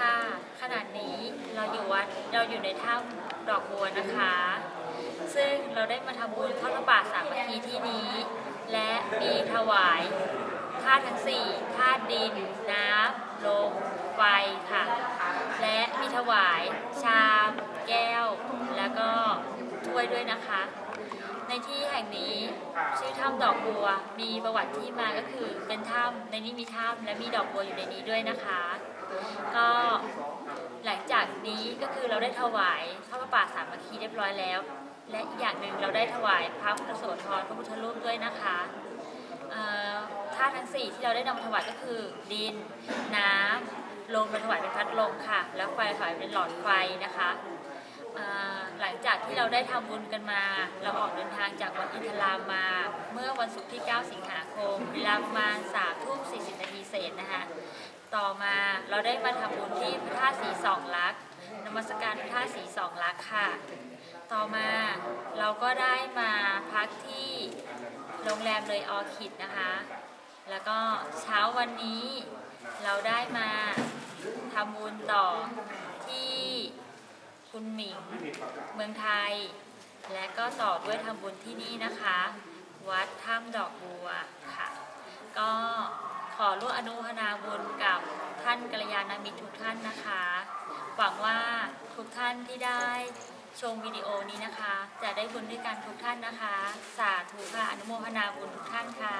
ค่ะ ขณะนี้เราอยู่วัดเราอยู่ในถ้ำดอกบัวนะคะ ซึ่งเราได้มาทำบุญทอดพระป่าสามัคคีที่นี้ และมีถวายธาตุทั้งสี่ธาตุดิน น้ำลมไฟค่ะ และมีถวายชามแก้ว แล้วก็ถ้วยด้วยนะคะ ในที่แห่งนี้ชื่อถ้ำดอกบัวมีประวัติที่มาก็คือเป็นถ้ำในนี้มีถ้ำและมีดอกบัวอยู่ในนี้ด้วยนะคะ ก็ ก็คือเราได้ถวายพระประป่าสามัคคีเรียบร้อยแล้ว และอีกอย่างหนึ่งเราได้ถวายพระพุทธโสธรพระพุทธรูปด้วยนะคะธาตุทั้งสี่ที่เราได้นำมาถวายก็คือ ดิน น้ำลมมาถวายเป็นพัดลมค่ะ แล้วไฟถวายเป็นหลอดไฟนะคะหลังจากที่เราได้ทำบุญกันมา เราออกเดินทางจากวัดอินทรามมา เมื่อวันศุกร์ที่ 9 สิงหาคม เวลาประมาณ3ทุ่ม40 นาทีเศษนะคะ ต่อมาเราได้มาทำบุญที่พระธาตุสีสองลักษณ์นมัสการพระธาตุสีสองลักษณ์ค่ะ ต่อมาเราก็ได้มาพักที่โรงแรมเลยออคิดนะคะ แล้วก็เช้าวันนี้เราได้มาทำบุญต่อที่คุณหมิงเมืองไทย และก็ต่อด้วยทำบุญที่นี่นะคะ วัดถ้ำดอกบัวค่ะ ร่วมอนุโมทนาบุญกับท่านกัลยาณมิตรทุกท่านนะคะ หวังว่าทุกท่านที่ได้ชมวิดีโอนี้นะคะ จะได้บุญด้วยกันทุกท่านนะคะ สาธุค่ะอนุโมทนาบุญทุกท่านค่ะ